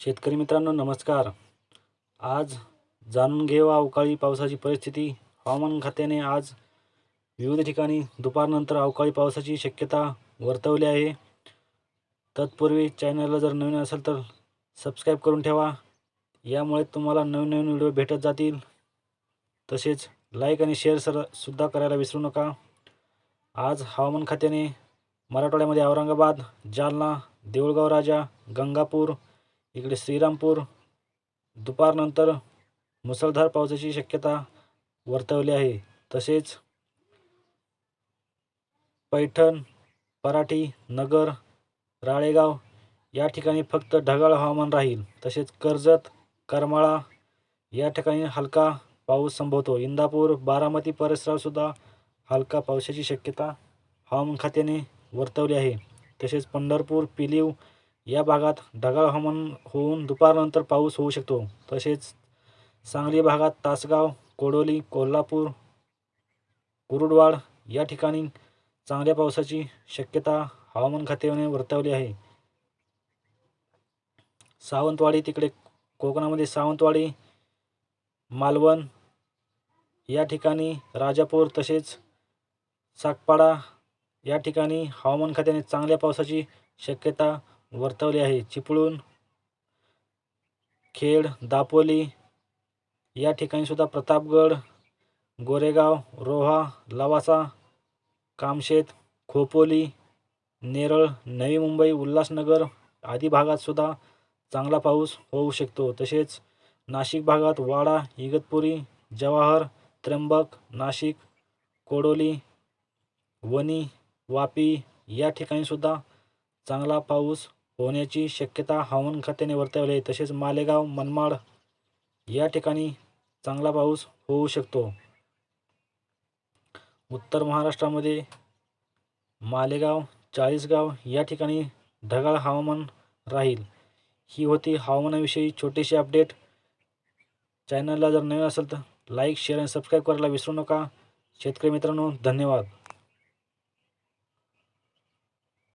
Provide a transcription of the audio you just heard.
शेतकरी मित्रांनो नमस्कार. आज जाणून घेऊ अवकाळी पावसाची परिस्थिती. हवामान खात्याने आज विविध ठिकाणी दुपारनंतर अवकाळी पावसाची शक्यता वर्तवली आहे. तत्पूर्वी चॅनलला जर नवीन असेल तर सबस्क्राईब करून ठेवा. यामुळे तुम्हाला नवीन नवीन व्हिडिओ भेटत जातील. तसेच लाईक आणि शेअर सर सुद्धा करायला विसरू नका. आज हवामान खात्याने मराठवाड्यामध्ये औरंगाबाद जालना देऊळगाव राजा गंगापूर इकडे श्रीरामपूर दुपारनंतर मुसळधार पावसाची शक्यता वर्तवली आहे. तसेच पैठण पराठी नगर राळेगाव या ठिकाणी फक्त ढगाळ हवामान राहील. तसेच कर्जत करमाळा या ठिकाणी हलका पाऊस संभवतो. इंदापूर बारामती परिसरातसुद्धा हलका पावसाची शक्यता हवामान खात्याने वर्तवली आहे. तसेच पंढरपूर पिलीव या भागात ढगाळ हवामान होऊन दुपारनंतर पाऊस होऊ शकतो. तसेच सांगली भागात तासगाव कोडोली कोल्हापूर कुरुडवाड या ठिकाणी चांगल्या पावसाची शक्यता हवामान खात्याने वर्तवली आहे. सावंतवाडी तिकडे कोकणामध्ये सावंतवाडी मालवण या ठिकाणी राजापूर तसेच सागपाडा या ठिकाणी हवामान खात्याने चांगल्या पावसाची शक्यता वर्तवली आहे. चिपळूण खेड दापोली या ठिकाणी सुद्धा प्रतापगड गोरेगाव रोहा लवासा कामशेत खोपोली नेरळ नवी मुंबई उल्हासनगर आदी भागात सुद्धा चांगला पाऊस होऊ शकतो. तसेच नाशिक भागात वाडा इगतपुरी जवाहर त्र्यंबक नाशिक कोडोली वणी वापी या ठिकाणी सुद्धा चांगला पाऊस होण्याची शक्यता हवामान खात्याने वर्तवली आहे. तसेच मालेगाव मनमाड या ठिकाणी चांगला पाऊस होऊ शकतो. उत्तर महाराष्ट्रामध्ये मालेगाव चाळीसगाव या ठिकाणी ढगाळ हवामान राहील. ही होती हवामानाविषयी छोटीशी अपडेट. चॅनलला जर नवीन असेल तर लाईक शेअर आणि सबस्क्राईब करायला विसरू नका. शेतकरी मित्रांनो धन्यवाद.